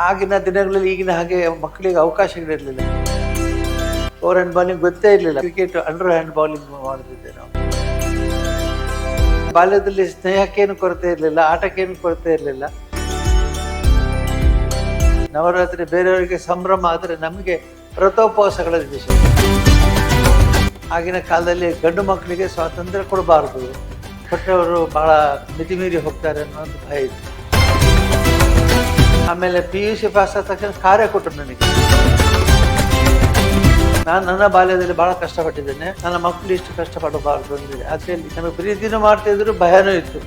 ಆಗಿನ ದಿನಗಳಲ್ಲಿ ಈಗಿನ ಹಾಗೆ ಮಕ್ಕಳಿಗೆ ಅವಕಾಶಗಳಿರಲಿಲ್ಲ. ಓವರ್ ಹ್ಯಾಂಡ್ ಬಾಲಿಂಗ್ ಗೊತ್ತೇ ಇರಲಿಲ್ಲ. ಕ್ರಿಕೆಟ್ ಅಂಡರ್ ಹ್ಯಾಂಡ್ ಬಾಲಿಂಗ್ ಮಾಡ್ತಿದ್ದೆ ನಾವು. ಬಾಲ್ಯದಲ್ಲಿ ಸ್ನೇಹಕ್ಕೇನು ಕೊರತೆ ಇರಲಿಲ್ಲ, ಆಟಕ್ಕೇನು ಕೊರತೆ ಇರಲಿಲ್ಲ. ನವರಾತ್ರಿ ಬೇರೆಯವರಿಗೆ ಸಂಭ್ರಮ ಆದರೆ ನಮಗೆ ವ್ರತೋಪವಾಸಗಳ ದಿವಸ. ಆಗಿನ ಕಾಲದಲ್ಲಿ ಗಂಡು ಮಕ್ಕಳಿಗೆ ಸ್ವಾತಂತ್ರ್ಯ ಕೊಡಬಾರ್ದು. ಕೊಟ್ಟವರು ಬಹಳ ಮಿತಿಮೀರಿ ಹೋಗ್ತಾರೆ ಅನ್ನೋ ಭಯ ಇತ್ತು. ಆಮೇಲೆ ಪಿ ಯು ಸಿ ಪಾಸ್ ಆದ ತಕ್ಷಣ ಕಾರ್ಯ ಕೊಟ್ಟರು ನನಗೆ. ನಾನು ನನ್ನ ಬಾಲ್ಯದಲ್ಲಿ ಬಹಳ ಕಷ್ಟಪಟ್ಟಿದ್ದೇನೆ. ನನ್ನ ಮಕ್ಕಳು ಇಷ್ಟು ಕಷ್ಟಪಡಬಾರ್ದು ಅಂದರೆ ಅದರಲ್ಲಿ ನಮಗೆ ಪ್ರೀತಿನೂ ಮಾಡ್ತಿದ್ರು ಭಯನೂ ಇತ್ತು.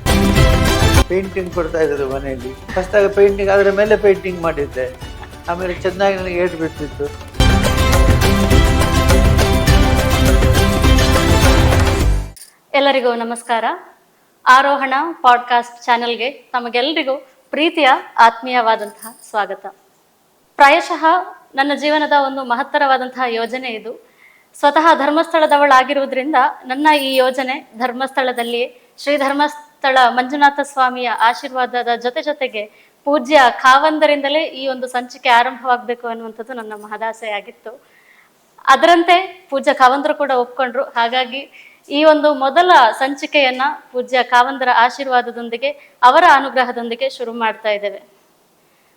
ಪೇಂಟಿಂಗ್ ಕೊಡ್ತಾ ಇದ್ರು ಮನೆಯಲ್ಲಿ. ಫಸ್ಟಾಗಿ ಪೇಂಟಿಂಗ್ ಅದರ ಮೇಲೆ ಪೇಂಟಿಂಗ್ ಮಾಡಿದ್ದೆ. ಆಮೇಲೆ ಚೆನ್ನಾಗಿ ನನಗೆ ಏಟು ಬಿಡ್ತಿತ್ತು. ಎಲ್ಲರಿಗೂ ನಮಸ್ಕಾರ. ಆರೋಹಣ ಪಾಡ್ಕಾಸ್ಟ್ ಚಾನೆಲ್ಗೆ ತಮಗೆಲ್ಲರಿಗೂ ಪ್ರೀತಿಯ, ಆತ್ಮೀಯವಾದಂತಹ ಸ್ವಾಗತ. ಪ್ರಾಯಶಃ ನನ್ನ ಜೀವನದ ಒಂದು ಮಹತ್ತರವಾದಂತಹ ಯೋಜನೆ ಇದು. ಸ್ವತಃ ಧರ್ಮಸ್ಥಳದವಳಾಗಿರುವುದರಿಂದ ನನ್ನ ಈ ಯೋಜನೆ ಧರ್ಮಸ್ಥಳದಲ್ಲಿ ಶ್ರೀ ಧರ್ಮಸ್ಥಳ ಮಂಜುನಾಥ ಸ್ವಾಮಿಯ ಆಶೀರ್ವಾದದ ಜೊತೆ ಜೊತೆಗೆ ಪೂಜ್ಯ ಕಾವಂದರಿಂದಲೇ ಈ ಒಂದು ಸಂಚಿಕೆ ಆರಂಭವಾಗಬೇಕು ಅನ್ನುವಂಥದ್ದು ನನ್ನ ಮಹದಾಸೆಯಾಗಿತ್ತು. ಅದರಂತೆ ಪೂಜ್ಯ ಕಾವಂದರು ಕೂಡ ಒಪ್ಕೊಂಡ್ರು. ಹಾಗಾಗಿ ಈ ಒಂದು ಮೊದಲ ಸಂಚಿಕೆಯನ್ನ ಪೂಜ್ಯ ಕಾವಂದರ ಆಶೀರ್ವಾದದೊಂದಿಗೆ, ಅವರ ಅನುಗ್ರಹದೊಂದಿಗೆ ಶುರು ಮಾಡ್ತಾ ಇದ್ದೇವೆ.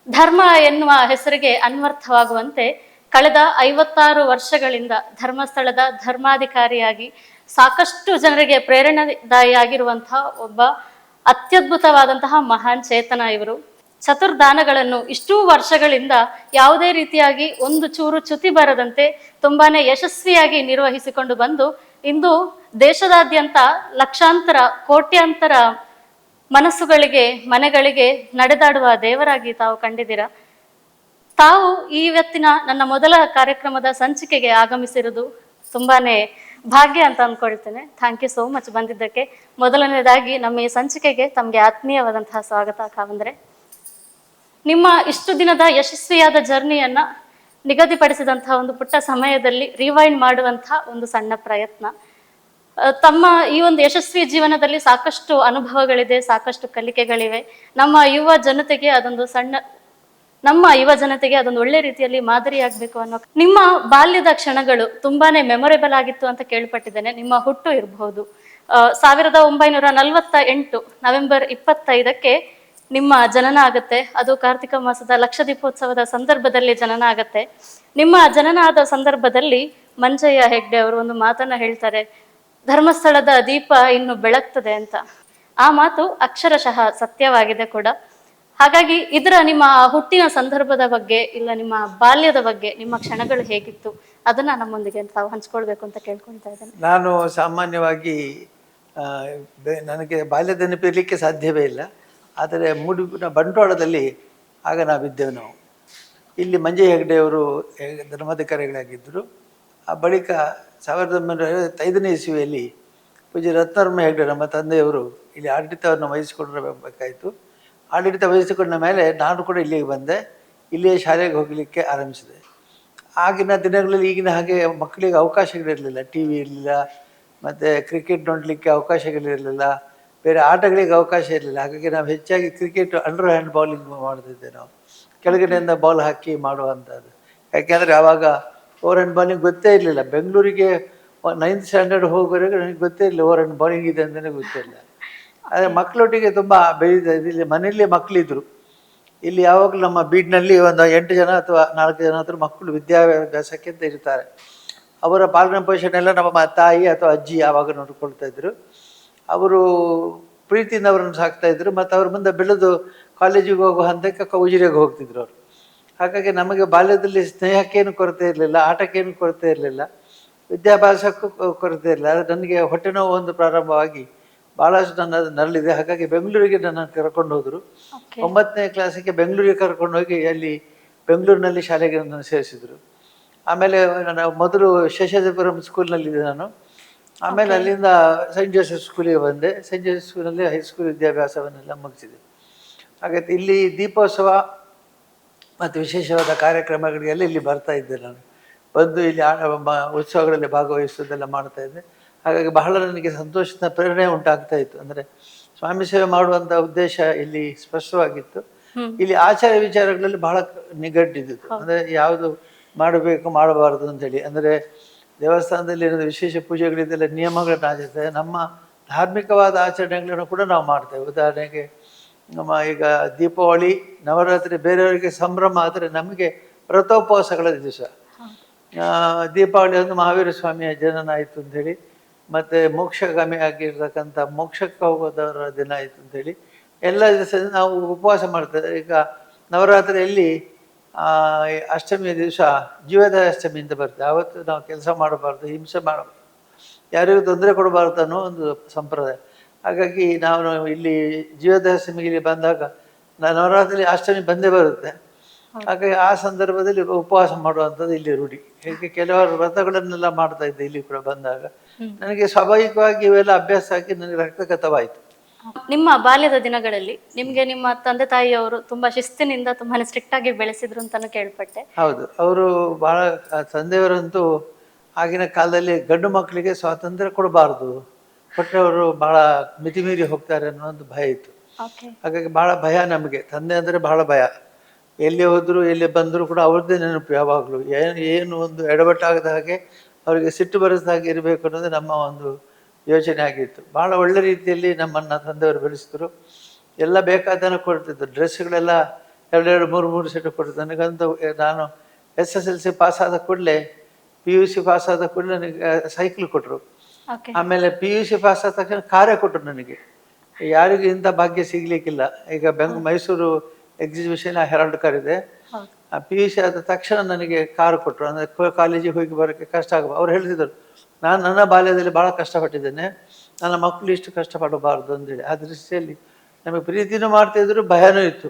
ಧರ್ಮ ಎನ್ನುವ ಹೆಸರಿಗೆ ಅನ್ವರ್ಥವಾಗುವಂತೆ ಕಳೆದ ಐವತ್ತಾರು ವರ್ಷಗಳಿಂದ ಧರ್ಮಸ್ಥಳದ ಧರ್ಮಾಧಿಕಾರಿಯಾಗಿ ಸಾಕಷ್ಟು ಜನರಿಗೆ ಪ್ರೇರಣಾದಾಯಿಯಾಗಿರುವಂತಹ ಒಬ್ಬ ಅತ್ಯದ್ಭುತವಾದಂತಹ ಮಹಾನ್ ಚೇತನ ಇವರು. ಚತುರ್ದಾನಗಳನ್ನು ಇಷ್ಟೂ ವರ್ಷಗಳಿಂದ ಯಾವುದೇ ರೀತಿಯಾಗಿ ಒಂದು ಚೂರು ಚ್ಯುತಿ ಬರದಂತೆ ತುಂಬಾನೇ ಯಶಸ್ವಿಯಾಗಿ ನಿರ್ವಹಿಸಿಕೊಂಡು ಬಂದು ಇಂದು ದೇಶದಾದ್ಯಂತ ಲಕ್ಷಾಂತರ, ಕೋಟ್ಯಾಂತರ ಮನಸ್ಸುಗಳಿಗೆ, ಮನೆಗಳಿಗೆ ನಡೆದಾಡುವ ದೇವರಾಗಿ ತಾವು ಕಂಡಿದ್ದೀರ? ತಾವು ಈ ಇವತ್ತಿನ ನನ್ನ ಮೊದಲ ಕಾರ್ಯಕ್ರಮದ ಸಂಚಿಕೆಗೆ ಆಗಮಿಸಿರುವುದು ತುಂಬಾನೇ ಭಾಗ್ಯ ಅಂತ ಅಂದ್ಕೊಳ್ತೇನೆ. ಥ್ಯಾಂಕ್ ಯು ಸೋ ಮಚ್ ಬಂದಿದ್ದಕ್ಕೆ. ಮೊದಲನೇದಾಗಿ ನಮ್ಮ ಈ ಸಂಚಿಕೆಗೆ ತಮಗೆ ಆತ್ಮೀಯವಾದಂತಹ ಸ್ವಾಗತ, ಕಾವಂದ್ರೆ. ನಿಮ್ಮ ಇಷ್ಟು ದಿನದ ಯಶಸ್ವಿಯಾದ ಜರ್ನಿಯನ್ನ ನಿಗದಿಪಡಿಸಿದಂತಹ ಒಂದು ಪುಟ್ಟ ಸಮಯದಲ್ಲಿ ರಿವೈಂಡ್ ಮಾಡುವಂತಹ ಒಂದು ಸಣ್ಣ ಪ್ರಯತ್ನ. ತಮ್ಮ ಈ ಒಂದು ಯಶಸ್ವಿ ಜೀವನದಲ್ಲಿ ಸಾಕಷ್ಟು ಅನುಭವಗಳಿದೆ, ಸಾಕಷ್ಟು ಕಲಿಕೆಗಳಿವೆ. ನಮ್ಮ ಯುವ ಜನತೆಗೆ ಅದೊಂದು ಸಣ್ಣ, ನಮ್ಮ ಯುವ ಜನತೆಗೆ ಅದೊಂದು ಒಳ್ಳೆ ರೀತಿಯಲ್ಲಿ ಮಾದರಿಯಾಗಬೇಕು ಅನ್ನೋ ನಿಮ್ಮ ಬಾಲ್ಯದ ಕ್ಷಣಗಳು ತುಂಬಾನೇ ಮೆಮೊರೇಬಲ್ ಆಗಿತ್ತು ಅಂತ ಕೇಳ್ಪಟ್ಟಿದ್ದೇನೆ. ನಿಮ್ಮ ಹುಟ್ಟು ಇರಬಹುದು ಸಾವಿರದ ಒಂಬೈನೂರ ನಲವತ್ತ ಎಂಟು ನವೆಂಬರ್ ಇಪ್ಪತ್ತೈದಕ್ಕೆ ನಿಮ್ಮ ಜನನ ಆಗತ್ತೆ. ಅದು ಕಾರ್ತಿಕ ಮಾಸದ ಲಕ್ಷ ದೀಪೋತ್ಸವದ ಸಂದರ್ಭದಲ್ಲಿ ಜನನ ಆಗತ್ತೆ. ನಿಮ್ಮ ಜನನ ಆದ ಸಂದರ್ಭದಲ್ಲಿ ಮಂಜಯ್ಯ ಹೆಗ್ಡೆ ಅವರು ಒಂದು ಮಾತನ್ನ ಹೇಳ್ತಾರೆ. ಧರ್ಮಸ್ಥಳದ ದೀಪ ಇನ್ನು ಬೆಳಗ್ತದೆ ಅಂತ. ಆ ಮಾತು ಅಕ್ಷರಶಃ ಸತ್ಯವಾಗಿದೆ ಕೂಡ. ಹಾಗಾಗಿ ಇದರ ನಿಮ್ಮ ಹುಟ್ಟಿನ ಸಂದರ್ಭದ ಬಗ್ಗೆ ಇಲ್ಲ ನಿಮ್ಮ ಬಾಲ್ಯದ ಬಗ್ಗೆ ನಿಮ್ಮ ಕ್ಷಣಗಳು ಹೇಗಿತ್ತು ಅದನ್ನ ನಮ್ಮೊಂದಿಗೆ ತಾವು ಹಂಚ್ಕೊಳ್ಬೇಕು ಅಂತ ಕೇಳ್ಕೊಳ್ತಾ ಇದ್ದೇನೆ. ನಾನು ಸಾಮಾನ್ಯವಾಗಿ ನನಗೆ ಬಾಲ್ಯದ ನೆನಪಿರಲಿಕ್ಕೆ ಸಾಧ್ಯವೇ ಇಲ್ಲ. ಆದರೆ ಮೂಡುಬಿನ ಬಂಟ್ವಾಳದಲ್ಲಿ ಆಗ ನಾವಿದ್ದೆವು ನಾವು. ಇಲ್ಲಿ ಮಂಜೆ ಹೆಗ್ಡೆಯವರು ಧರ್ಮಾಧಿಕಾರಿಗಳಾಗಿದ್ದರು. ಆ ಬಳಿಕ ಸಾವಿರದ ಒಂಬೈನೂರ ಐವತ್ತೈದನೇ ಇಸುವಿಯಲ್ಲಿ ಪೂಜ್ಯ ರತ್ನರ್ಮ ಹೆಗ್ಡೆ ನಮ್ಮ ತಂದೆಯವರು ಇಲ್ಲಿ ಆಡಳಿತವನ್ನು ವಹಿಸಿಕೊಂಡಿರಬೇಕಾಯಿತು. ಆಡಳಿತ ವಹಿಸಿಕೊಂಡ ಮೇಲೆ ನಾನು ಕೂಡ ಇಲ್ಲಿಗೆ ಬಂದೆ. ಇಲ್ಲಿಯೇ ಶಾಲೆಗೆ ಹೋಗಲಿಕ್ಕೆ ಆರಂಭಿಸಿದೆ. ಆಗಿನ ದಿನಗಳಲ್ಲಿ ಈಗಿನ ಹಾಗೆ ಮಕ್ಕಳಿಗೆ ಅವಕಾಶಗಳಿರಲಿಲ್ಲ. ಟಿ ವಿ ಇರಲಿಲ್ಲ, ಮತ್ತು ಕ್ರಿಕೆಟ್ ನೋಡಲಿಕ್ಕೆ ಅವಕಾಶಗಳಿರಲಿಲ್ಲ. ಬೇರೆ ಆಟಗಳಿಗೆ ಅವಕಾಶ ಇರಲಿಲ್ಲ. ಹಾಗಾಗಿ ನಾವು ಹೆಚ್ಚಾಗಿ ಕ್ರಿಕೆಟ್ ಅಂಡರ್ ಹ್ಯಾಂಡ್ ಬೌಲಿಂಗ್ ಮಾಡ್ತಿದ್ದೆ ನಾವು. ಕೆಳಗಡೆಯಿಂದ ಬಾಲ್ ಹಾಕಿ ಮಾಡುವಂಥದ್ದು. ಯಾಕೆಂದರೆ ಆವಾಗ ಓವರ್ ಹ್ಯಾಂಡ್ ಬೌಲಿಂಗ್ ಗೊತ್ತೇ ಇರಲಿಲ್ಲ. ಬೆಂಗಳೂರಿಗೆ ನೈನ್ತ್ ಸ್ಟ್ಯಾಂಡರ್ಡ್ ಹೋಗೋರಿಗೆ ನನಗೆ ಗೊತ್ತೇ ಇರಲಿಲ್ಲ ಓವರ್ ಹ್ಯಾಂಡ್ ಬೌಲಿಂಗ್ ಇದೆ ಅಂತಲೇ ಗೊತ್ತಿಲ್ಲ ಆದರೆ ಮಕ್ಕಳೊಟ್ಟಿಗೆ ತುಂಬ ಬೆಳೀತಾ ಇಲ್ಲಿ ಮನೆಯಲ್ಲಿ ಮಕ್ಕಳಿದ್ರು ಇಲ್ಲಿ ಯಾವಾಗಲೂ ನಮ್ಮ ಬೀಡ್ನಲ್ಲಿ ಒಂದು ಎಂಟು ಜನ ಅಥವಾ ನಾಲ್ಕು ಜನ ಹತ್ರ ಮಕ್ಕಳು ವಿದ್ಯಾಭ್ಯಾಸಕ್ಕೆ ಅಂತ ಇರ್ತಾರೆ. ಅವರ ಪಾಲನೆ ಪೋಷಣೆ ಎಲ್ಲ ನಮ್ಮ ತಾಯಿ ಅಥವಾ ಅಜ್ಜಿ ಯಾವಾಗ ನೋಡ್ಕೊಳ್ತಾ ಇದ್ರು. ಅವರು ಪ್ರೀತಿಯಿಂದ ಅವರನ್ನು ಸಾಕ್ತಾ ಇದ್ರು ಮತ್ತು ಅವ್ರ ಮುಂದೆ ಬೆಳೆದು ಕಾಲೇಜಿಗೆ ಹೋಗುವ ಹಂತಕ್ಕೆ ಕ- ಉಜಿರೆಗೆ ಹೋಗ್ತಿದ್ರು ಅವರು. ಹಾಗಾಗಿ ನಮಗೆ ಬಾಲ್ಯದಲ್ಲಿ ಸ್ನೇಹಕ್ಕೇನು ಕೊರತೆ ಇರಲಿಲ್ಲ ಆಟಕ್ಕೇನು ಕೊರತೆ ಇರಲಿಲ್ಲ ವಿದ್ಯಾಭ್ಯಾಸಕ್ಕೂ ಕೊರತೆ ಇರಲಿಲ್ಲ. ಆದರೆ ನನಗೆ ಹೊಟ್ಟೆ ನೋವು ಒಂದು ಪ್ರಾರಂಭವಾಗಿ ಭಾಳಷ್ಟು ನನ್ನ ನರಳಿದೆ. ಹಾಗಾಗಿ ಬೆಂಗಳೂರಿಗೆ ನನ್ನನ್ನು ಕರ್ಕೊಂಡು ಹೋದರು. ಒಂಬತ್ತನೇ ಕ್ಲಾಸಿಗೆ ಬೆಂಗಳೂರಿಗೆ ಕರ್ಕೊಂಡು ಹೋಗಿ ಅಲ್ಲಿ ಬೆಂಗಳೂರಿನಲ್ಲಿ ಶಾಲೆಗೆ ನನ್ನನ್ನು ಸೇರಿಸಿದರು. ಆಮೇಲೆ ನಾನು ಮೊದಲು ಶೇಷಾದಪುರಂ ಸ್ಕೂಲ್ನಲ್ಲಿದ್ದೆ ನಾನು. ಆಮೇಲೆ ಅಲ್ಲಿಂದ ಸೈಂಟ್ ಜೋಸೆಫ್ ಸ್ಕೂಲಿಗೆ ಬಂದೆ. ಸೈಂಟ್ ಜೋಸೆಫ್ ಸ್ಕೂಲಲ್ಲಿ ಹೈಸ್ಕೂಲ್ ವಿದ್ಯಾಭ್ಯಾಸವನ್ನೆಲ್ಲ ಮುಗಿಸಿದೆ. ಹಾಗೆ ಇಲ್ಲಿ ದೀಪೋತ್ಸವ ಮತ್ತು ವಿಶೇಷವಾದ ಕಾರ್ಯಕ್ರಮಗಳಿಗೆಲ್ಲ ಇಲ್ಲಿ ಬರ್ತಾ ಇದ್ದೆ ನಾನು. ಬಂದು ಇಲ್ಲಿ ಉತ್ಸವಗಳಲ್ಲಿ ಭಾಗವಹಿಸೋದೆಲ್ಲ ಮಾಡ್ತಾ ಇದ್ದೆ. ಹಾಗಾಗಿ ಬಹಳ ನನಗೆ ಸಂತೋಷದ ಪ್ರೇರಣೆ ಉಂಟಾಗ್ತಾ ಇತ್ತು. ಅಂದರೆ ಸ್ವಾಮಿ ಸೇವೆ ಮಾಡುವಂಥ ಉದ್ದೇಶ ಇಲ್ಲಿ ಸ್ಪಷ್ಟವಾಗಿತ್ತು. ಇಲ್ಲಿ ಆಚಾರ ವಿಚಾರಗಳಲ್ಲಿ ಬಹಳ ನಿಗಡ್ಡಿದ್ದು ಅಂದ್ರೆ ಯಾವುದು ಮಾಡಬೇಕು ಮಾಡಬಾರದು ಅಂತೇಳಿ ಅಂದ್ರೆ ದೇವಸ್ಥಾನದಲ್ಲಿ ಏನಾದರೂ ವಿಶೇಷ ಪೂಜೆಗಳಿದ್ದೆಲ್ಲ ನಿಯಮಗಳನ್ನ ಆಚರಿಸ್ತೇವೆ ನಮ್ಮ ಧಾರ್ಮಿಕವಾದ ಆಚರಣೆಗಳನ್ನು ಕೂಡ ನಾವು ಮಾಡ್ತೇವೆ. ಉದಾಹರಣೆಗೆ ನಮ್ಮ ಈಗ ದೀಪಾವಳಿ, ನವರಾತ್ರಿ ಬೇರೆಯವರಿಗೆ ಸಂಭ್ರಮ ಆದರೆ ನಮಗೆ ವ್ರತೋಪವಾಸಗಳ ದಿವಸ. ದೀಪಾವಳಿ ಒಂದು ಮಹಾವೀರ ಸ್ವಾಮಿಯ ಜನನ ಆಯಿತು ಅಂಥೇಳಿ, ಮತ್ತು ಮೋಕ್ಷಗಾಮಿ ಆಗಿರ್ತಕ್ಕಂಥ ಮೋಕ್ಷಕ್ಕೆ ಹೋಗೋದವರ ದಿನ ಆಯಿತು ಅಂತೇಳಿ ಎಲ್ಲ ದಿವಸ ನಾವು ಉಪವಾಸ ಮಾಡ್ತೇವೆ. ಈಗ ನವರಾತ್ರಿಯಲ್ಲಿ ಅಷ್ಟಮಿಯ ದಿವಸ ಜೀವದ ಅಷ್ಟಮಿ ಅಂತ ಬರ್ತದೆ. ಆವತ್ತು ನಾವು ಕೆಲಸ ಮಾಡಬಾರ್ದು ಹಿಂಸೆ ಮಾಡಬಾರ್ದು. ಯಾರಿಗೂ ತೊಂದರೆ ಕೊಡಬಾರ್ದು ಅನ್ನೋ ಒಂದು ಸಂಪ್ರದಾಯ. ಹಾಗಾಗಿ ನಾವು ಇಲ್ಲಿ ಜೀವದಶಮಿಗೆ ಇಲ್ಲಿ ಬಂದಾಗ ನಾನು ನವರಾತ್ರಿ ಅಷ್ಟಮಿ ಬಂದೇ ಬರುತ್ತೆ. ಹಾಗಾಗಿ ಆ ಸಂದರ್ಭದಲ್ಲಿ ಉಪವಾಸ ಮಾಡುವಂಥದ್ದು ಇಲ್ಲಿ ರೂಢಿ. ಹೇಗೆ ಕೆಲವರು ವ್ರತಗಳನ್ನೆಲ್ಲ ಮಾಡ್ತಾ ಇದ್ದೆ ಇಲ್ಲಿ ಕೂಡ ಬಂದಾಗ. ನನಗೆ ಸ್ವಾಭಾವಿಕವಾಗಿ ಇವೆಲ್ಲ ಅಭ್ಯಾಸ ಆಗಿ ನನಗೆ ರಕ್ತಗತವಾಯಿತು. ನಿಮ್ಮ ಬಾಲ್ಯದ ದಿನಗಳಲ್ಲಿ ನಿಮ್ಗೆ ನಿಮ್ಮ ತಂದೆ ತಾಯಿಯವರು ತುಂಬಾ ಶಿಸ್ತಿನಿಂದ ತುಂಬಾನೇ ಸ್ಟ್ರಿಕ್ಟ್ ಆಗಿ ಬೆಳೆಸಿದ್ರು ಅಂತಾನು ಕೇಳ್ಪಟ್ಟೆ. ಹೌದು ಅವರು ಬಹಳ ತಂದೆಯವರಂತೂ ಆಗಿನ ಕಾಲದಲ್ಲಿ ಗಂಡು ಮಕ್ಕಳಿಗೆ ಸ್ವಾತಂತ್ರ್ಯ ಕೊಡಬಾರ್ದು ಕೊಟ್ಟರೆ ಅವರು ಬಹಳ ಮಿತಿಮೀರಿ ಹೋಗ್ತಾರೆ ಅನ್ನೋ ಒಂದು ಭಯ ಇತ್ತು. ಹಾಗಾಗಿ ಬಹಳ ಭಯ ನಮಗೆ ತಂದೆ ಅಂದರೆ ಬಹಳ ಭಯ. ಎಲ್ಲಿ ಹೋದ್ರು ಎಲ್ಲಿ ಬಂದರೂ ಕೂಡ ಅವ್ರದ್ದೇ ನೆನಪು ಯಾವಾಗಲೂ. ಏನು ಏನು ಒಂದು ಎಡವಟ್ಟಾಗದ ಹಾಗೆ ಅವರಿಗೆ ಸಿಟ್ಟು ಬರೆದ ಹಾಗೆ ಇರಬೇಕು ಅನ್ನೋದು ನಮ್ಮ ಒಂದು ಯೋಚನೆ ಆಗಿತ್ತು. ಭಾಳ ಒಳ್ಳೆ ರೀತಿಯಲ್ಲಿ ನಮ್ಮನ್ನು ತಂದೆಯವರು ಬೆಳೆಸಿದ್ರು. ಎಲ್ಲ ಬೇಕಾದನ್ನು ಕೊಡ್ತಿದ್ರು. ಡ್ರೆಸ್ಗಳೆಲ್ಲ ಎರಡೆರಡು ಮೂರು ಮೂರು ಸೆಟ್ ಕೊಡ್ತಿದ್ರು. ನನಗಂತೂ ನಾನು S S L C pass ಆದ ಕೂಡಲೇ ಪಿ ಯು ಸಿ ಪಾಸ್ ಆದ ಕೂಡಲೇ ನನಗೆ ಸೈಕಲ್ ಕೊಟ್ಟರು ಆಮೇಲೆ ಪಿ ಯು ಸಿ ಪಾಸ್ ಆದ ತಕ್ಷಣ ಕಾರೇ ಕೊಟ್ಟರು ನನಗೆ. ಯಾರಿಗೂ ಇಂಥ ಭಾಗ್ಯ ಸಿಗಲಿಕ್ಕಿಲ್ಲ. ಈಗ ಬೆಂಗ್ ಮೈಸೂರು ಎಕ್ಸಿಬಿಷನ್ ಹೆರಾಲ್ಡ್ ಕಾರ್ ಇದೆ. ಪಿ ಯು ಸಿ ಆದ ತಕ್ಷಣ ನನಗೆ ಕಾರು ಕೊಟ್ಟರು. ಅಂದರೆ ಕಾಲೇಜಿಗೆ ಹೋಗಿ ಬರೋಕ್ಕೆ ಕಷ್ಟ ಆಗಬಹುದು ಅವ್ರು ಹೇಳ್ತಿದ್ರು ನಾನು ನನ್ನ ಬಾಲ್ಯದಲ್ಲಿ ಭಾಳ ಕಷ್ಟಪಟ್ಟಿದ್ದೇನೆ. ನನ್ನ ಮಕ್ಕಳು ಇಷ್ಟು ಕಷ್ಟಪಡಬಾರ್ದು ಅಂದೇಳಿ ಆ ದೃಷ್ಟಿಯಲ್ಲಿ ನಮಗೆ ಪ್ರೀತಿನೂ ಮಾಡ್ತಿದ್ರು ಭಯನೂ ಇತ್ತು.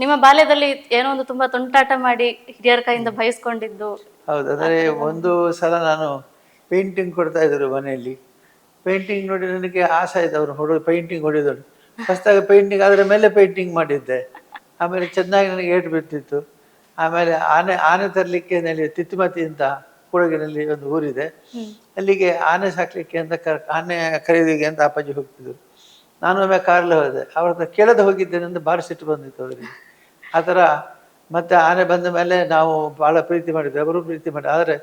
ನಿಮ್ಮ ಬಾಲ್ಯದಲ್ಲಿ ಏನೋ ಒಂದು ತುಂಬಾ ತುಂಟಾಟ ಮಾಡಿ ಹಿರಿಯರ ಕೈಯಿಂದ ಬಯಸ್ಕೊಂಡಿದ್ದು? ಹೌದು. ಅಂದರೆ ಒಂದು ಸಲ ನಾನು ಪೇಂಟಿಂಗ್ ಕೊಡ್ತಾ ಇದ್ದರು ಮನೆಯಲ್ಲಿ. ಪೇಂಟಿಂಗ್ ನೋಡಿ ನನಗೆ ಆಸೆ ಇದೆ ಅವರು ಹೊಡೋ ಪೇಂಟಿಂಗ್ ಹೊಡೆದವರು. ಫಸ್ಟಾಗಿ ಪೇಂಟಿಂಗ್ ಅದರ ಮೇಲೆ ಪೇಂಟಿಂಗ್ ಮಾಡಿದ್ದೆ. ಆಮೇಲೆ ಚೆನ್ನಾಗಿ ನನಗೆ ಏಟು ಬಿಟ್ಟಿತ್ತು ಆಮೇಲೆ ಆನೆ ಆನೆ ತರಲಿಕ್ಕೆ ನಲ್ಲಿ ತಿತ್ತಿಮತಿ ಅಂತ ಕೊಡಗಿನಲ್ಲಿ ಒಂದು ಊರಿದೆ. ಅಲ್ಲಿಗೆ ಆನೆ ಸಾಕ್ಲಿಕ್ಕೆ ಅಂತ ಕರ್ ಆನೆ ಖರೀದಿಗೆ ಅಂತ ಅಪ್ಪಾಜಿ ಹೋಗ್ತಿದ್ರು. ನಾನು ಒಮ್ಮೆ ಕಾರಲ್ಲಿ ಹೋದೆ. ಅವ್ರ ಹತ್ರ ಕೇಳದೆ ಹೋಗಿದ್ದೇನೆ ಅಂತ ಭಾರಿ ಸಿಟ್ಟು ಬಂದಿತ್ತು ಅವರಿಗೆ. ಆ ಥರ ಮತ್ತೆ ಆನೆ ಬಂದ ಮೇಲೆ ನಾವು ಭಾಳ ಪ್ರೀತಿ ಮಾಡಿದ್ವಿ. ಅವರು ಪ್ರೀತಿ ಮಾಡಿ ಆದರೆ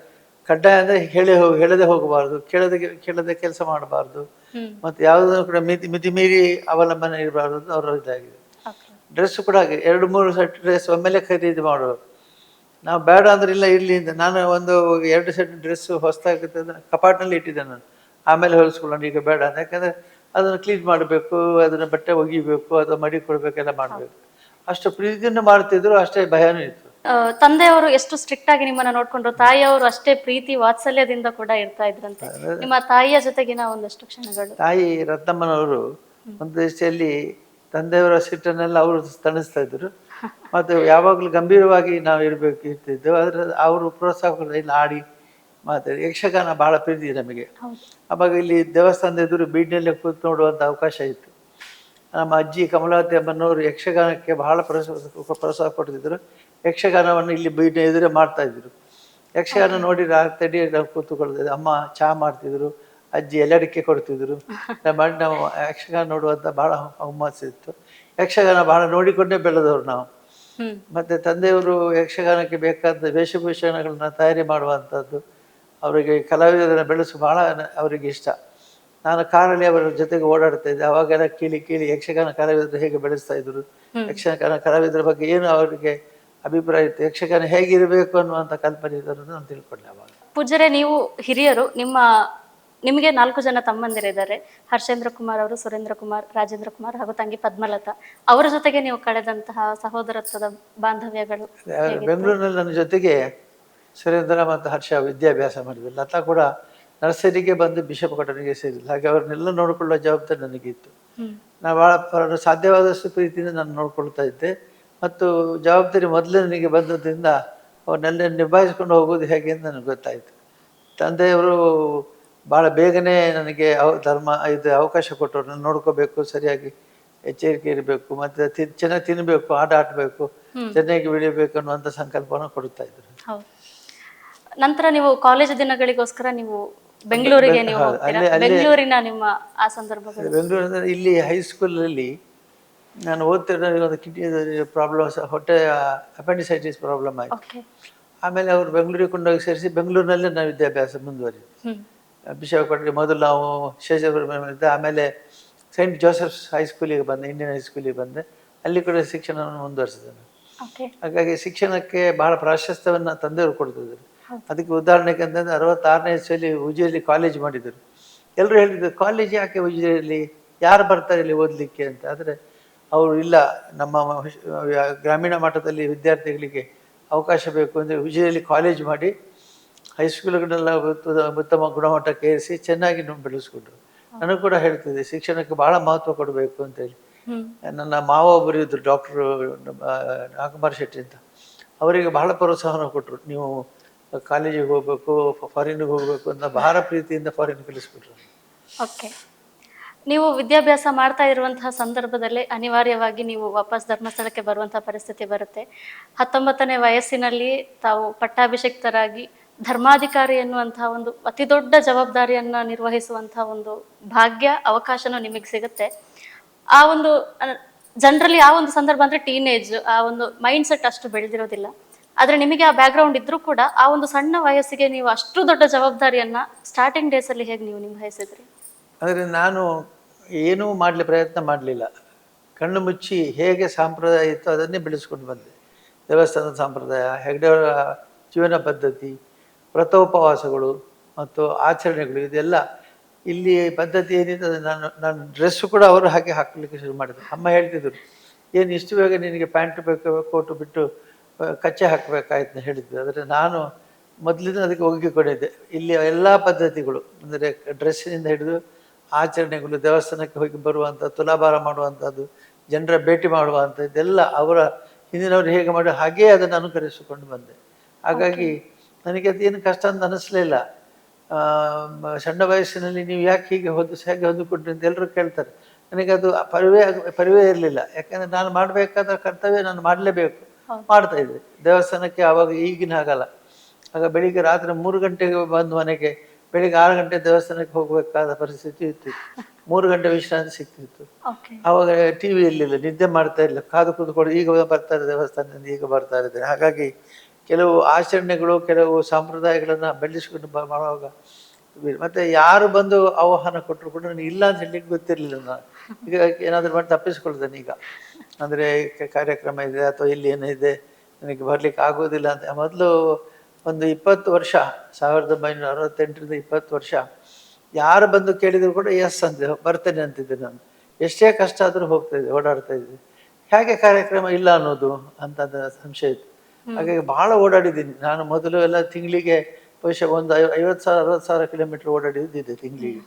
ಕಡ್ಡಾಯ ಅಂದರೆ ಹೇಳಿ ಹೋಗಿ ಹೇಳದೆ ಹೋಗಬಾರ್ದು. ಕೇಳದೆ ಕೇಳದೆ ಕೆಲಸ ಮಾಡಬಾರ್ದು. ಮತ್ತು ಯಾವುದನ್ನು ಕೂಡ ಮಿತಿ ಮಿತಿ ಮೀರಿ ಅವಲಂಬನೆ ಇರಬಾರ್ದು ಅಂತ ಅವರ ಇದಾಗಿದೆ. ಡ್ರೆಸ್ ಕೂಡ ಹಾಗೆ ಎರಡು ಮೂರು ಸೆಟ್ ಡ್ರೆಸ್ ಒಮ್ಮೆಲೆ ಖರೀದಿ ಮಾಡೋರು ನಾವು ಬೇಡ ಅಂದ್ರೆ ಇಲ್ಲ ಇರಲಿ ಅಂತ. ನಾನು ಒಂದು ಎರಡು ಸೆಟ್ ಡ್ರೆಸ್ ಹೊಸದಾಗುತ್ತೆ ಕಪಾಟ್ನಲ್ಲಿ ಇಟ್ಟಿದ್ದೆ ನಾನು. ಆಮೇಲೆ ಹೊಲಿಸ್ಕೊಳ್ಳೋಣ ಈಗ ಬೇಡ ಅಂತ. ಯಾಕಂದರೆ ಅದನ್ನು ಕ್ಲೀನ್ ಮಾಡಬೇಕು ಅದನ್ನು ಬಟ್ಟೆ ಒಗಿಬೇಕು ಅಥವಾ ಮಡಿ ಕೊಡಬೇಕೆಲ್ಲ ಮಾಡಬೇಕು. ಅಷ್ಟು ಪ್ರೀತಿಯನ್ನು ಮಾಡ್ತಿದ್ರು ಅಷ್ಟೇ ಭಯನೂ ಇತ್ತು. ತಂದೆಯವರು ಎಷ್ಟು ಸ್ಟ್ರಿಕ್ಟ್ ಆಗಿ ನಿಮ್ಮನ್ನ ನೋಡ್ಕೊಂಡ್ರು? ತಾಯಿಯವರು ಅಷ್ಟೇ ಪ್ರೀತಿ ವಾತ್ಸಲ್ಯದಿಂದ ಕೂಡ ಇರ್ತಾ ಇದ್ರಂತೆ. ನಿಮ್ಮ ತಾಯಿಯ ಜೊತೆಗಿನ ಒಂದಷ್ಟು ಕ್ಷಣಗಳು. ತಾಯಿ ರತ್ನಮ್ಮನವರು ಒಂದು ದೃಷ್ಟಿಯಲ್ಲಿ ತಂದೆಯವರ ಸಿಟ್ಟನ್ನೆಲ್ಲ ಅವರು ತಣಿಸ್ತಾ ಇದ್ರು. ಮತ್ತು ಯಾವಾಗಲೂ ಗಂಭೀರವಾಗಿ ನಾವು ಇರಬೇಕು ಇರ್ತಿದ್ದೆವು. ಆದರೆ ಅವರು ಪ್ರೋತ್ಸಾಹ ಇಲ್ಲಿ ಆಡಿ ಮಾತಾಡಿ. ಯಕ್ಷಗಾನ ಬಹಳ ಪ್ರೀತಿ ನಮಗೆ. ಅವಾಗ ಇಲ್ಲಿ ದೇವಸ್ಥಾನದ ಎದುರು ಬೀಡಿನಲ್ಲಿ ಕೂತು ನೋಡುವಂಥ ಅವಕಾಶ ಇತ್ತು. ನಮ್ಮ ಅಜ್ಜಿ ಕಮಲಾವತಿ ಅಮ್ಮನವರು ಯಕ್ಷಗಾನಕ್ಕೆ ಬಹಳ ಪ್ರೋತ್ಸಾಹ ಪ್ರೋತ್ಸಾಹ ಕೊಡ್ತಿದ್ರು. ಯಕ್ಷಗಾನವನ್ನು ಇಲ್ಲಿ ಬೀಡ್ನ ಎದುರೇ ಮಾಡ್ತಾ ಇದ್ರು. ಯಕ್ಷಗಾನ ನೋಡಿ ರಾತ್ರಿ ನಾವು ಕೂತುಕೊಳ್ತಿದ್ದೆ ಅಮ್ಮ ಚಹಾ ಮಾಡ್ತಿದ್ರು. ಅಜ್ಜಿ ಎಲ್ಲಡಿಕೆ ಕೊಡ್ತಿದ್ರು. ನಮ್ಮ ಅಣ್ಣ ಯಕ್ಷಗಾನ ನೋಡುವಂತ ಬಹಳ ಹುಮ್ಮಸ್ಸಿತ್ತು ಯಕ್ಷಗಾನ ಬಹಳ ನೋಡಿಕೊಂಡೇ ಬೆಳೆದವರು ನಾವು. ಮತ್ತೆ ತಂದೆಯವರು ಯಕ್ಷಗಾನಕ್ಕೆ ಬೇಕಾದ ವೇಷಭೂಷಣಗಳನ್ನ ತಯಾರಿ ಮಾಡುವಂಥದ್ದು ಅವರಿಗೆ ಕಲಾವಿದರನ್ನು ಬೆಳೆಸು ಬಹಳ ಅವರಿಗೆ ಇಷ್ಟ. ನಾನು ಕಾರಲ್ಲಿ ಅವರ ಜೊತೆಗೆ ಓಡಾಡ್ತಾ ಇದ್ದೆ. ಅವಾಗೆಲ್ಲ ಕೀಳಿ ಕೀಳಿ ಯಕ್ಷಗಾನ ಕಲಾವಿದರು ಹೇಗೆ ಬೆಳೆಸ್ತಾ ಇದ್ರು. ಯಕ್ಷಗಾನ ಕಲಾವಿದರ ಬಗ್ಗೆ ಏನು ಅವರಿಗೆ ಅಭಿಪ್ರಾಯ ಇತ್ತು. ಯಕ್ಷಗಾನ ಹೇಗಿರಬೇಕು ಅನ್ನುವಂಥ ಕಲ್ಪನೆ ಇದ್ದರು ನಾನು ತಿಳ್ಕೊಂಡೆ ಅವಾಗ. ಪೂಜರೆ ನೀವು ಹಿರಿಯರು ನಿಮ್ಮ ನಿಮಗೆ ನಾಲ್ಕು ಜನ ತಮ್ಮಂದಿರಿದ್ದಾರೆ ಹರ್ಷೇಂದ್ರ ಕುಮಾರ್ ಅವರು ಸುರೇಂದ್ರ ಕುಮಾರ್ ರಾಜೇಂದ್ರ ಕುಮಾರ್ ಹಾಗೂ ತಂಗಿ ಪದ್ಮಲತಾ. ಅವರ ಜೊತೆಗೆ ನೀವು ಕಳೆದಂತಹ ಸಹೋದರತ್ವದ ಬಾಂಧವ್ಯಗಳು ಬೆಂಗಳೂರಿನಲ್ಲಿ ನನ್ನ ಜೊತೆಗೆ ಸುರೇಂದ್ರ ಮತ್ತು ಹರ್ಷ ವಿದ್ಯಾಭ್ಯಾಸ ಮಾಡಿದ್ವಿ ಲತಾ ಕೂಡ ನರ್ಸರಿಗೆ ಬಂದು ಬಿಷಪ್ ಕಟನಿಗೆ ಸೇರಿಲ್ಲ ಹಾಗೆ ಅವ್ರನ್ನೆಲ್ಲ ನೋಡಿಕೊಳ್ಳೋ ಜವಾಬ್ದಾರಿ ನನಗಿತ್ತು. ನಾ ನಾನು ಭಾಳ ಸಾಧ್ಯವಾದಷ್ಟು ಪ್ರೀತಿಯಿಂದ ನಾನು ನೋಡ್ಕೊಳ್ತಾ ಇದ್ದೆ. ಮತ್ತು ಜವಾಬ್ದಾರಿ ಮೊದಲೇ ನನಗೆ ಬಂದದ್ರಿಂದ ಅವ್ರನ್ನೆಲ್ಲ ನಿಭಾಯಿಸ್ಕೊಂಡು ಹೋಗೋದು ಹೇಗೆ ಅಂತ ನನಗೆ ಗೊತ್ತಾಯಿತು. ತಂದೆಯವರು ಭಾಳ ಬೇಗನೆ ನನಗೆ ಅವ ಧರ್ಮ ಇದು ಅವಕಾಶ ಕೊಟ್ಟರು ನಾನು ನೋಡ್ಕೋಬೇಕು ಸರಿಯಾಗಿ ಎಚ್ಚರಿಕೆ ಇರಬೇಕು ಮತ್ತು ತಿ ಚೆನ್ನಾಗಿ ತಿನ್ನಬೇಕು ಆಟ ಆಡಬೇಕು ಚೆನ್ನಾಗಿ ಬೆಳಿಬೇಕು ಅನ್ನುವಂಥ ಸಂಕಲ್ಪನ ಕೊಡ್ತಾ ಇದ್ರು. ನಂತರ ನೀವು ಕಾಲೇಜ್ ದಿನಗಳಿಗೋಸ್ಕರ ನೀವು ಬೆಂಗಳೂರಿಗೆ ನೀವು ಬೆಂಗಳೂರಿನ ನಿಮ್ಮ ಆ ಸಂದರ್ಭಗಳು? ಬೆಂಗಳೂರಿನ ಇಲ್ಲಿ ಹೈಸ್ಕೂಲಲ್ಲಿ ನಾನು ಓದ್ತಿರೋ ಒಂದು ಕಿಡ್ನಿ ಪ್ರಾಬ್ಲಮ್ ಹೊಟ್ಟೆ ಅಪೆಂಡಿಸೈಟಿಸ್ ಪ್ರಾಬ್ಲಮ್ ಆಯಿತು. ಆಮೇಲೆ ಅವರು ಬೆಂಗಳೂರಿಗೆ ಕೊಂಡೋಗಿ ಸೇರಿಸಿ ಬೆಂಗಳೂರಿನಲ್ಲೇ ನಾನು ವಿದ್ಯಾಭ್ಯಾಸ ಮುಂದುವರಿದು ಹ್ಮ್ ಕೊಟ್ಟರೆ ಮೊದಲು ನಾವು ಇದ್ದ. ಆಮೇಲೆ ಸೈಂಟ್ ಜೋಸೆಫ್ಸ್ ಹೈಸ್ಕೂಲಿಗೆ ಬಂದೆ ಇಂಡಿಯನ್ ಹೈಸ್ಕೂಲಿಗೆ ಬಂದೆ. ಅಲ್ಲಿ ಕೂಡ ಶಿಕ್ಷಣವನ್ನು ಮುಂದುವರಿಸಿದ್ದೇನೆ ಹಾಗಾಗಿ ಶಿಕ್ಷಣಕ್ಕೆ ಬಹಳ ಪ್ರಾಶಸ್ತ್ಯವನ್ನು ತಂದೆಯವರು ಕೊಡ್ತಿದ್ರು ಅದಕ್ಕೆ ಉದಾಹರಣೆಗೆ ಅಂತಂದ್ರೆ ಅರವತ್ತಾರನೇ ಇಸ್ವಿಯಲ್ಲಿ ಉಜಿಯಲ್ಲಿ ಕಾಲೇಜ್ ಮಾಡಿದರು ಎಲ್ಲರೂ ಹೇಳಿದ್ರು ಕಾಲೇಜ್ ಯಾಕೆ ಉಜಿಯಲ್ಲಿ? ಯಾರು ಬರ್ತಾರೆ ಇಲ್ಲಿ ಓದಲಿಕ್ಕೆ? ಅಂತ. ಆದರೆ ಅವರು ಇಲ್ಲ ನಮ್ಮ ಗ್ರಾಮೀಣ ಮಟ್ಟದಲ್ಲಿ ವಿದ್ಯಾರ್ಥಿಗಳಿಗೆ ಅವಕಾಶ ಬೇಕು. ಅಂದರೆ ಉಜಿಯಲ್ಲಿ ಕಾಲೇಜ್ ಮಾಡಿ ಹೈಸ್ಕೂಲ್ಗಳನ್ನೆಲ್ಲ ಉತ್ತ- ಉತ್ತಮ ಗುಣಮಟ್ಟಕ್ಕೆ ಏರಿಸಿ ಚೆನ್ನಾಗಿ ನಮ್ಮ ಬೆಳೆಸ್ಕೊಂಡ್ರು. ನನಗೆ ಕೂಡ ಹೇಳ್ತಿದ್ದೆ ಶಿಕ್ಷಣಕ್ಕೆ ಬಹಳ ಮಹತ್ವ ಕೊಡಬೇಕು ಅಂತೇಳಿ. ಹೇಳಿ ನನ್ನ ಮಾವ ಒಬ್ಬರು ಇದ್ರು ಡಾಕ್ಟ್ರು ನಾಗಕುಮಾರ್ ಶೆಟ್ಟಿ ಅಂತ. ಅವರಿಗೆ ಬಹಳ ಪ್ರೋತ್ಸಾಹನ ಕೊಟ್ಟರು ನೀವು ಕಾಲೇಜಿಗೆ ಹೋಗಬೇಕು ಫಾರಿನ್ಗೆ ಹೋಗಬೇಕು ಅಂತ ಬಹಳ ಪ್ರೀತಿಯಿಂದ ಫಾರಿನ್ ಕಲಿಸ್ಬಿಟ್ರು ಓಕೆ. ನೀವು ವಿದ್ಯಾಭ್ಯಾಸ ಮಾಡ್ತಾ ಇರುವಂತಹ ಸಂದರ್ಭದಲ್ಲಿ ಅನಿವಾರ್ಯವಾಗಿ ನೀವು ವಾಪಸ್ ಧರ್ಮಸ್ಥಳಕ್ಕೆ ಬರುವಂತಹ ಪರಿಸ್ಥಿತಿ ಬರುತ್ತೆ. ಹತ್ತೊಂಬತ್ತನೇ ವಯಸ್ಸಿನಲ್ಲಿ ತಾವು ಪಟ್ಟಾಭಿಷಿಕ್ತರಾಗಿ ಧರ್ಮಾಧಿಕಾರಿ ಎನ್ನುವಂತಹ ಒಂದು ಅತಿ ದೊಡ್ಡ ಜವಾಬ್ದಾರಿಯನ್ನ ನಿರ್ವಹಿಸುವಂತಹ ಒಂದು ಭಾಗ್ಯ, ಅವಕಾಶನೂ ನಿಮಗೆ ಸಿಗುತ್ತೆ. ಆ ಒಂದು ಜನರಲಿ ಆ ಒಂದು ಸಂದರ್ಭ ಅಂದ್ರೆ ಟೀನೇಜ್, ಆ ಒಂದು ಮೈಂಡ್ ಸೆಟ್ ಅಷ್ಟು ಬೆಳೆದಿರೋದಿಲ್ಲ. ಆದ್ರೆ ನಿಮಗೆ ಆ ಬ್ಯಾಕ್ಗ್ರೌಂಡ್ ಇದ್ರೂ ಕೂಡ ಆ ಒಂದು ಸಣ್ಣ ವಯಸ್ಸಿಗೆ ನೀವು ಅಷ್ಟು ದೊಡ್ಡ ಜವಾಬ್ದಾರಿಯನ್ನ ಸ್ಟಾರ್ಟಿಂಗ್ ಡೇಸ್ ಅಲ್ಲಿ ಹೇಗೆ ನೀವು ನಿಭಾಯಿಸಿದ್ರಿ? ಆದರೆ ನಾನು ಏನೂ ಮಾಡಲಿ ಪ್ರಯತ್ನ ಮಾಡಲಿಲ್ಲ. ಕಣ್ಣು ಮುಚ್ಚಿ ಹೇಗೆ ಸಂಪ್ರದಾಯ ಇತ್ತು ಅದನ್ನೇ ಬೆಳೆಸ್ಕೊಂಡು ಬಂದೆ. ದೇವಸ್ಥಾನದ ಸಂಪ್ರದಾಯ ಹೆಗ್ಡೆಯವರ ಜೀವನ ಪದ್ಧತಿ ವ್ರತೋಪವಾಸಗಳು ಮತ್ತು ಆಚರಣೆಗಳು, ಇದೆಲ್ಲ ಇಲ್ಲಿ ಪದ್ಧತಿ ಏನಿದೆ ನಾನು ನನ್ನ ಡ್ರೆಸ್ಸು ಕೂಡ ಅವರು ಹಾಗೆ ಹಾಕಲಿಕ್ಕೆ ಶುರು ಮಾಡಿದ್ರು. ಅಮ್ಮ ಹೇಳ್ತಿದ್ರು, ಏನು ಇಷ್ಟು ಬೇಗ ನಿನಗೆ ಪ್ಯಾಂಟ್ ಬೇಕು ಕೋಟು ಬಿಟ್ಟು ಕಚ್ಚೆ ಹಾಕಬೇಕಾಯ್ತು ಹೇಳಿದ್ವಿ ಆದರೆ ನಾನು ಮೊದಲಿಂದ ಅದಕ್ಕೆ ಒಗ್ಗಿಕೊಂಡಿದ್ದೆ ಇಲ್ಲಿ ಎಲ್ಲ ಪದ್ಧತಿಗಳು, ಅಂದರೆ ಡ್ರೆಸ್ಸಿನಿಂದ ಹಿಡಿದು ಆಚರಣೆಗಳು, ದೇವಸ್ಥಾನಕ್ಕೆ ಹೋಗಿ ಬರುವಂಥ ತುಲಾಭಾರ ಮಾಡುವಂಥದ್ದು ಜನರ ಭೇಟಿ ಮಾಡುವಂಥ ಇದೆಲ್ಲ ಅವರ ಹಿಂದಿನವರು ಹೇಗೆ ಮಾಡಿ ಹಾಗೇ ಅದನ್ನು ಅನುಕರಿಸಿಕೊಂಡು ಬಂದೆ. ಹಾಗಾಗಿ ನನಗೆ ಅದೇನು ಕಷ್ಟ ಅಂತ ಅನಿಸ್ಲಿಲ್ಲ. ಸಣ್ಣ ವಯಸ್ಸಿನಲ್ಲಿ ನೀವು ಯಾಕೆ ಹೀಗೆ ಹೊಂದು ಹೇಗೆ ಹೊಂದಿಕೊಂಡ್ರಿ ಅಂತ ಎಲ್ಲರೂ ಕೇಳ್ತಾರೆ. ನನಗೆ ಅದು ಪರಿವೇ ಪರಿವೇ ಇರಲಿಲ್ಲ. ಯಾಕಂದ್ರೆ ನಾನು ಮಾಡಬೇಕಾದ ಕರ್ತವ್ಯ ನಾನು ಮಾಡಲೇಬೇಕು. ಮಾಡ್ತಾ ಇದ್ದೆ. ದೇವಸ್ಥಾನಕ್ಕೆ ಆವಾಗ ಈಗಿನ ಆಗಲ್ಲ ಆಗ ಬೆಳಿಗ್ಗೆ ರಾತ್ರಿ ಮೂರು ಗಂಟೆಗೆ ಬಂದು ಮನೆಗೆ ಬೆಳಿಗ್ಗೆ ಆರು ಗಂಟೆ ದೇವಸ್ಥಾನಕ್ಕೆ ಹೋಗಬೇಕಾದ ಪರಿಸ್ಥಿತಿ ಇತ್ತು. ಮೂರು ಗಂಟೆ ವಿಶ್ರಾಂತಿ ಸಿಗ್ತಿತ್ತು ಆವಾಗ ಟಿ ವಿ ಇರಲಿಲ್ಲ ನಿದ್ದೆ ಮಾಡ್ತಾ ಇಲ್ಲ ಕಾದು ಕೂತ್ಕೊಂಡು ಈಗ ಬರ್ತಾರೆ ದೇವಸ್ಥಾನದಿಂದ ಈಗ ಬರ್ತಾ ಇದ್ದಾರೆ. ಹಾಗಾಗಿ ಕೆಲವು ಆಚರಣೆಗಳು, ಕೆಲವು ಸಂಪ್ರದಾಯಗಳನ್ನು ಬೆಳೆಸ್ಕೊಂಡು ಮಾಡುವಾಗ ಮತ್ತು ಯಾರು ಬಂದು ಆಹ್ವಾನ ಕೊಟ್ಟರು ಕೂಡ ನನಗೆ ಇಲ್ಲ ಅಂತ ಹೇಳಲಿಕ್ಕೆ ಗೊತ್ತಿರಲಿಲ್ಲ ನಾನು. ಈಗ ಏನಾದರೂ ಮಾಡಿ ತಪ್ಪಿಸ್ಕೊಳ್ತೇನೆ ಈಗ. ಅಂದರೆ ಕಾರ್ಯಕ್ರಮ ಇದೆ ಅಥವಾ ಇಲ್ಲಿ ಏನಿದೆ ನನಗೆ ಬರಲಿಕ್ಕೆ ಆಗೋದಿಲ್ಲ ಅಂತ. ಮೊದಲು ಒಂದು ಇಪ್ಪತ್ತು ವರ್ಷ, ಸಾವಿರದ ಒಂಬೈನೂರ ಅರವತ್ತೆಂಟರಿಂದ ಇಪ್ಪತ್ತು ವರ್ಷ ಯಾರು ಬಂದು ಕೇಳಿದರೂ ಕೂಡ ಎಸ್ ಅಂತ ಬರ್ತೇನೆ ಅಂತಿದ್ದೆ ನಾನು. ಎಷ್ಟೇ ಕಷ್ಟ ಆದರೂ ಹೋಗ್ತಾ ಇದ್ದೆ, ಓಡಾಡ್ತಾ ಇದ್ದೆ. ಹೇಗೆ ಕಾರ್ಯಕ್ರಮ ಇಲ್ಲ ಅನ್ನೋದು ಅಂತ ಸಂಶಯ ಇತ್ತು. ಹಾಗಾಗಿ ಬಹಳ ಓಡಾಡಿದ್ದೀನಿ. ನಾನು ಮೊದಲು ಎಲ್ಲ ತಿಂಗಳಿಗೆ ಬಹುಶಃ ಒಂದು ಐವ ಐವತ್ತು ಸಾವಿರ ಅರವತ್ತು ಸಾವಿರ ಕಿಲೋಮೀಟರ್ ಓಡಾಡಿದ್ದಿದ್ದೆ ತಿಂಗಳಿಗೆ.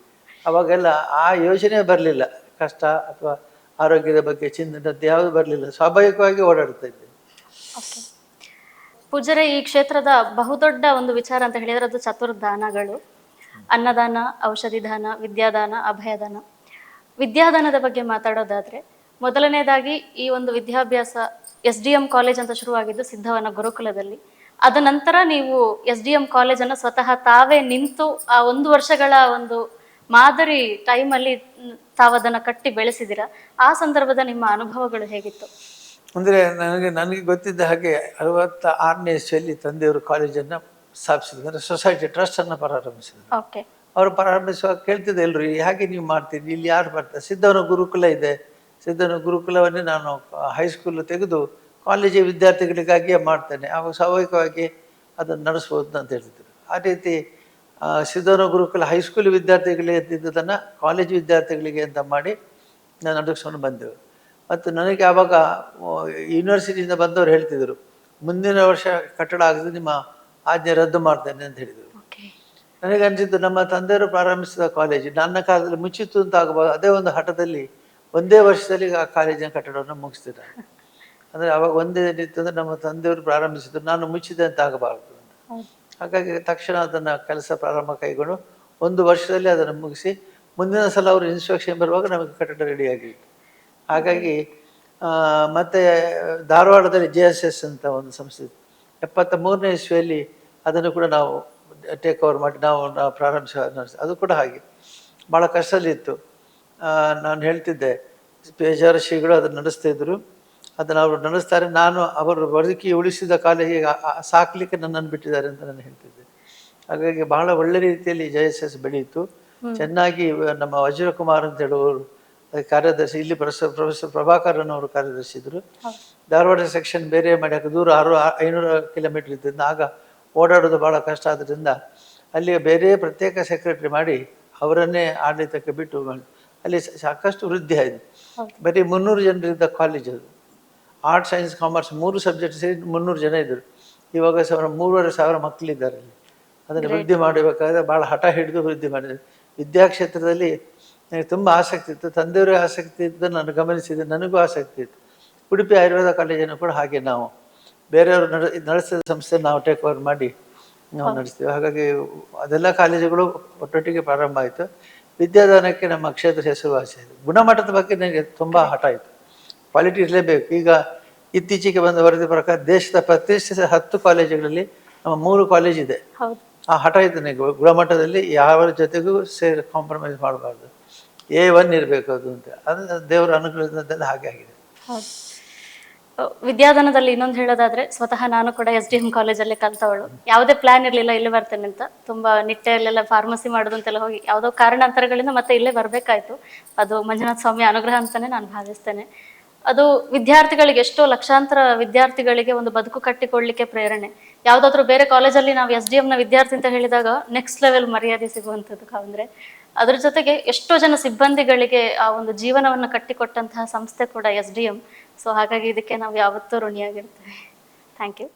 ಅವಾಗೆಲ್ಲ ಆ ಯೋಜನೆ ಬರಲಿಲ್ಲ. ಕಷ್ಟ ಅಥವಾ ಆರೋಗ್ಯದ ಬಗ್ಗೆ ಚಿಂತನೆ ಯಾವುದು ಬರಲಿಲ್ಲ. ಸ್ವಾಭಾವಿಕವಾಗಿ ಓಡಾಡ್ತಾ ಇದ್ದೆ. ಪೂಜರೆ ಈ ಕ್ಷೇತ್ರದ ಬಹುದೊಡ್ಡ ಒಂದು ವಿಚಾರ ಅಂತ ಹೇಳಿದ್ರೆ ಅದು ಚತುರ್ದಾನಗಳು. ಅನ್ನದಾನ ಔಷಧಿ ದಾನ ವಿದ್ಯಾದಾನ ಅಭಯದಾನ. ವಿದ್ಯಾದಾನದ ಬಗ್ಗೆ ಮಾತಾಡೋದಾದ್ರೆ ಮೊದಲನೇದಾಗಿ ಈ ಒಂದು ವಿದ್ಯಾಭ್ಯಾಸ ಎಸ್ ಡಿ ಎಂ ಕಾಲೇಜ್ ಅಂತ ಶುರುವಾಗಿದ್ದು ಸಿದ್ಧವನ ಗುರುಕುಲದಲ್ಲಿ. ಅದ ನಂತರ ನೀವು ಎಸ್ ಡಿ ಎಂ ಕಾಲೇಜನ್ನು ಸ್ವತಃ ತಾವೇ ನಿಂತು ಆ ಒಂದು ವರ್ಷಗಳ ಒಂದು ಮಾದರಿ ಟೈಮಲ್ಲಿ ತಾವದನ್ನು ಕಟ್ಟಿ ಬೆಳೆಸಿದಿರ. ಆ ಸಂದರ್ಭದ ನಿಮ್ಮ ಅನುಭವಗಳು ಹೇಗಿತ್ತು? ಅಂದರೆ ನನಗೆ ನನಗೆ ಗೊತ್ತಿದ್ದ ಹಾಗೆ ಅರವತ್ತ ಆರನೇ ಇಸ್ವಿಯಲ್ಲಿ ತಂದೆಯವರು ಕಾಲೇಜನ್ನು ಸ್ಥಾಪಿಸಿದ್ರು. ಅಂದರೆ ಸೊಸೈಟಿ ಟ್ರಸ್ಟನ್ನು ಪ್ರಾರಂಭಿಸಿದರು. ಓಕೆ. ಅವರು ಪ್ರಾರಂಭಿಸುವಾಗ ಕೇಳ್ತಿದ್ದೆ ಎಲ್ಲರೂ ಹೇಗೆ ನೀವು ಮಾಡ್ತೀರಿ ಇಲ್ಲಿ ಯಾರು ಬರ್ತಾರೆ? ಸಿದ್ಧವನ ಗುರುಕುಲ ಇದೆ. ಸಿದ್ಧವನ ಗುರುಕುಲವನ್ನೇ ನಾನು ಹೈಸ್ಕೂಲ್ ತೆಗೆದು ಕಾಲೇಜಿನ ವಿದ್ಯಾರ್ಥಿಗಳಿಗಾಗಿಯೇ ಮಾಡ್ತೇನೆ. ಆವಾಗ ಸ್ವಾಭಾವಿಕವಾಗಿ ಅದನ್ನು ನಡೆಸ್ಬೋದು ಅಂತ ಹೇಳ್ತಿದ್ರು ಆ ರೀತಿ ಸಿದ್ಧನ ಗುರುಕುಲ ಹೈಸ್ಕೂಲ್ ವಿದ್ಯಾರ್ಥಿಗಳಿಗೆ ಇದ್ದಿದ್ದನ್ನು ಕಾಲೇಜು ವಿದ್ಯಾರ್ಥಿಗಳಿಗೆ ಅಂತ ಮಾಡಿ ನಾನು ನಡೆಸ್ಕೊಂಡು ಬಂದೆವು ಮತ್ತು ನನಗೆ ಆವಾಗ ಯೂನಿವರ್ಸಿಟಿಯಿಂದ ಬಂದವರು ಹೇಳ್ತಿದ್ರು ಮುಂದಿನ ವರ್ಷ ಕಟ್ಟಡ ಆಗದೆ ನಿಮ್ಮ ಆಜ್ಞೆ ರದ್ದು ಮಾಡ್ತೇನೆ ಅಂತ ಹೇಳಿದರು. ನನಗೆ ಅನಿಸಿದ್ದು ನಮ್ಮ ತಂದೆಯವರು ಪ್ರಾರಂಭಿಸಿದ ಕಾಲೇಜು ನನ್ನ ಕಾಲದಲ್ಲಿ ಮುಚ್ಚಿತ್ತು ಅಂತ ಆಗಬಹುದು ಅದೇ ಒಂದು ಹಠದಲ್ಲಿ ಒಂದೇ ವರ್ಷದಲ್ಲಿ ಆ ಕಾಲೇಜಿನ ಕಟ್ಟಡವನ್ನು ಮುಗಿಸ್ತಿದ್ದಾರೆ. ಅಂದರೆ ಅವಾಗ ಒಂದೇ ಇತ್ತು ಅಂದರೆ ನಮ್ಮ ತಂದೆಯವರು ಪ್ರಾರಂಭಿಸಿದ್ರು. ನಾನು ಮುಚ್ಚಿದೆ ಅಂತ ಆಗಬಾರ್ದು ಹಾಗಾಗಿ ತಕ್ಷಣ ಅದನ್ನು ಕೆಲಸ ಪ್ರಾರಂಭ ಕೈಗೊಂಡು ಒಂದು ವರ್ಷದಲ್ಲಿ ಅದನ್ನು ಮುಗಿಸಿ ಮುಂದಿನ ಸಲ ಅವರು ಇನ್ಸ್ಪೆಕ್ಷನ್ ಬರುವಾಗ ನಮಗೆ ಕಟ್ಟಡ ರೆಡಿಯಾಗಿತ್ತು ಹಾಗಾಗಿ ಮತ್ತೆ ಧಾರವಾಡದಲ್ಲಿ ಜೆ ಎಸ್ ಎಸ್ ಅಂತ ಒಂದು ಸಂಸ್ಥೆ. ಎಪ್ಪತ್ತ ಮೂರನೇ ಇಸ್ವಿಯಲ್ಲಿ ಅದನ್ನು ಕೂಡ ನಾವು ಟೇಕ್ ಓವರ್ ಮಾಡಿ ನಾವು ಪ್ರಾರಂಭಿಸ ಅದು ಕೂಡ ಹಾಗೆ. ಭಾಳ ಕಷ್ಟದಲ್ಲಿತ್ತು. ನಾನು ಹೇಳ್ತಿದ್ದೆ ಪೇಜಾರ ಶ್ರೀಗಳು ಅದನ್ನು ನಡೆಸ್ತಾ ಇದ್ರು. ಅದನ್ನು ಅವರು ನಡೆಸ್ತಾರೆ. ನಾನು ಅವರು ಬದುಕಿ ಉಳಿಸಿದ ಕಾಲ ಹೀಗೆ ಸಾಕಲಿಕ್ಕೆ ನನ್ನನ್ನು ಬಿಟ್ಟಿದ್ದಾರೆ ಅಂತ ನಾನು ಹೇಳ್ತಿದ್ದೆ. ಹಾಗಾಗಿ ಬಹಳ ಒಳ್ಳೆ ರೀತಿಯಲ್ಲಿ ಜೆ ಎಸ್ ಎಸ್ ಬೆಳೆಯಿತು ಚೆನ್ನಾಗಿ ನಮ್ಮ ವಜ್ರಕುಮಾರ್ ಅಂತ ಹೇಳುವವರು ಕಾರ್ಯದರ್ಶಿ ಇಲ್ಲಿ ಪ್ರೊಫೆಸರ್ ಪ್ರೊಫೆಸರ್ ಪ್ರಭಾಕರನ್ ಅವರು ಕಾರ್ಯದರ್ಶಿ ಇದ್ರು ಧಾರವಾಡ ಸೆಕ್ಷನ್ ಬೇರೆ ಮಾಡಿ ದೂರ ಆರು ಐನೂರು ಕಿಲೋಮೀಟರ್ ಇದ್ದರಿಂದ ಆಗ ಓಡಾಡೋದು ಭಾಳ ಕಷ್ಟ ಆದ್ದರಿಂದ ಅಲ್ಲಿ ಬೇರೆ ಪ್ರತ್ಯೇಕ ಸೆಕ್ರೆಟರಿ ಮಾಡಿ ಅವರನ್ನೇ ಆಡಳಿತಕ್ಕೆ ಬಿಟ್ಟು ಮಾಡಿ ಅಲ್ಲಿ ಸಾಕಷ್ಟು ವೃದ್ಧಿ ಆಯಿತು. ಬರೀ ಮುನ್ನೂರು ಜನರಿದ್ದ ಕಾಲೇಜ್ ಅದು. ಆರ್ಟ್ ಸೈನ್ಸ್ ಕಾಮರ್ಸ್ ಮೂರು ಸಬ್ಜೆಕ್ಟ್ ಸೇರಿ ಮುನ್ನೂರು ಜನ ಇದ್ದರು. ಇವಾಗ ಸಾವಿರ ಮೂರುವರೆ ಸಾವಿರ ಮಕ್ಕಳಿದ್ದಾರೆ ಅಲ್ಲಿ. ಅದನ್ನು ವೃದ್ಧಿ ಮಾಡಬೇಕಾದ್ರೆ ಭಾಳ ಹಠ ಹಿಡಿದು ವೃದ್ಧಿ ಮಾಡಿದೆ ವಿದ್ಯಾಕ್ಷೇತ್ರದಲ್ಲಿ ನನಗೆ ತುಂಬ ಆಸಕ್ತಿ ಇತ್ತು. ತಂದೆಯವರಿಗೆ ಆಸಕ್ತಿ ಇದ್ದು ನಾನು ಗಮನಿಸಿದೆ ನನಗೂ ಆಸಕ್ತಿ ಇತ್ತು. ಉಡುಪಿ ಆಯುರ್ವೇದ ಕಾಲೇಜನ್ನು ಕೂಡ ಹಾಗೆ ನಾವು. ಬೇರೆಯವರು ನಡೆ ನಡೆಸಿದ ಸಂಸ್ಥೆ ನಾವು ಟೇಕ್ ಓವರ್ ಮಾಡಿ ನಾವು ನಡೆಸ್ತೀವಿ. ಹಾಗಾಗಿ ಅದೆಲ್ಲ ಕಾಲೇಜುಗಳು ಒಟ್ಟೊಟ್ಟಿಗೆ ಪ್ರಾರಂಭ ಆಯಿತು. ವಿದ್ಯಾದಾನಕ್ಕೆ ನಮ್ಮ ಕ್ಷೇತ್ರ ಹೆಸರುವಾಸಿ ಇದೆ ಗುಣಮಟ್ಟದ ಬಗ್ಗೆ ನನಗೆ ತುಂಬ ಹಠ ಇತ್ತು ಕ್ವಾಲಿಟಿ ಇರಲೇಬೇಕು. ಈಗ ಇತ್ತೀಚೆಗೆ ಬಂದ ವರದಿ ಪ್ರಕಾರ ದೇಶದ ಪ್ರತಿಷ್ಠಿತ ಹತ್ತು ಕಾಲೇಜುಗಳಲ್ಲಿ ನಮ್ಮ ಮೂರು ಕಾಲೇಜ್ ಇದೆ. ಆ ಹಠ ಇದೆ ನನಗೆ. ಗುಣಮಟ್ಟದಲ್ಲಿ ಯಾವ ಜೊತೆಗೂ ಸೇರಿ ಕಾಂಪ್ರಮೈಸ್ ಮಾಡಬಾರ್ದು. ಎ ಒನ್ ಇರಬೇಕು ಅದು ಅಂತ. ಅದು ದೇವರ ಅನುಗ್ರಹದಿಂದ ಹಾಗೆ ಆಗಿದೆ. ವಿದ್ಯಾದಾನದಲ್ಲಿ ಇನ್ನೊಂದು ಹೇಳೋದಾದ್ರೆ ಸ್ವತಃ ನಾನು ಕೂಡ ಎಸ್ ಡಿ ಎಂ ಕಾಲೇಜಲ್ಲಿ ಕಲ್ತವಳು. ಯಾವುದೇ ಪ್ಲಾನ್ ಇರಲಿಲ್ಲ, ಇಲ್ಲಿ ಬರ್ತೇನೆ ಅಂತ. ತುಂಬಾ ನಿಟ್ಟೆಯಲ್ಲೆಲ್ಲ ಫಾರ್ಮಸಿ ಮಾಡೋದು ಅಂತೆಲ್ಲ ಹೋಗಿ ಯಾವುದೋ ಕಾರಣಾಂತರಗಳಿಂದ ಮತ್ತೆ ಇಲ್ಲೇ ಬರಬೇಕಾಯ್ತು. ಅದು ಮಂಜುನಾಥ ಸ್ವಾಮಿ ಅನುಗ್ರಹ ಅಂತಾನೆ ನಾನು ಭಾವಿಸ್ತೇನೆ. ಅದು ವಿದ್ಯಾರ್ಥಿಗಳಿಗೆ ಎಷ್ಟೋ ಲಕ್ಷಾಂತರ ವಿದ್ಯಾರ್ಥಿಗಳಿಗೆ ಒಂದು ಬದುಕು ಕಟ್ಟಿಕೊಳ್ಳಿಕ್ಕೆ ಪ್ರೇರಣೆ. ಯಾವುದಾದ್ರೂ ಬೇರೆ ಕಾಲೇಜಲ್ಲಿ ನಾವು ಎಸ್ ಡಿ ಎಂನ ವಿದ್ಯಾರ್ಥಿ ಅಂತ ಹೇಳಿದಾಗ ನೆಕ್ಸ್ಟ್ ಲೆವೆಲ್ ಮರ್ಯಾದೆ ಸಿಗುವಂಥದ್ದು ಅಂದ್ರೆ ಅದ್ರ ಜೊತೆಗೆ ಎಷ್ಟೋ ಜನ ಸಿಬ್ಬಂದಿಗಳಿಗೆ ಆ ಒಂದು ಜೀವನವನ್ನು ಕಟ್ಟಿಕೊಟ್ಟಂತಹ ಸಂಸ್ಥೆ ಕೂಡ ಎಸ್ ಡಿ ಎಂ. ಸೊ ಹಾಗಾಗಿ ಇದಕ್ಕೆ ನಾವು ಯಾವತ್ತೂ ಋಣಿಯಾಗಿರ್ತೇವೆ. Thank you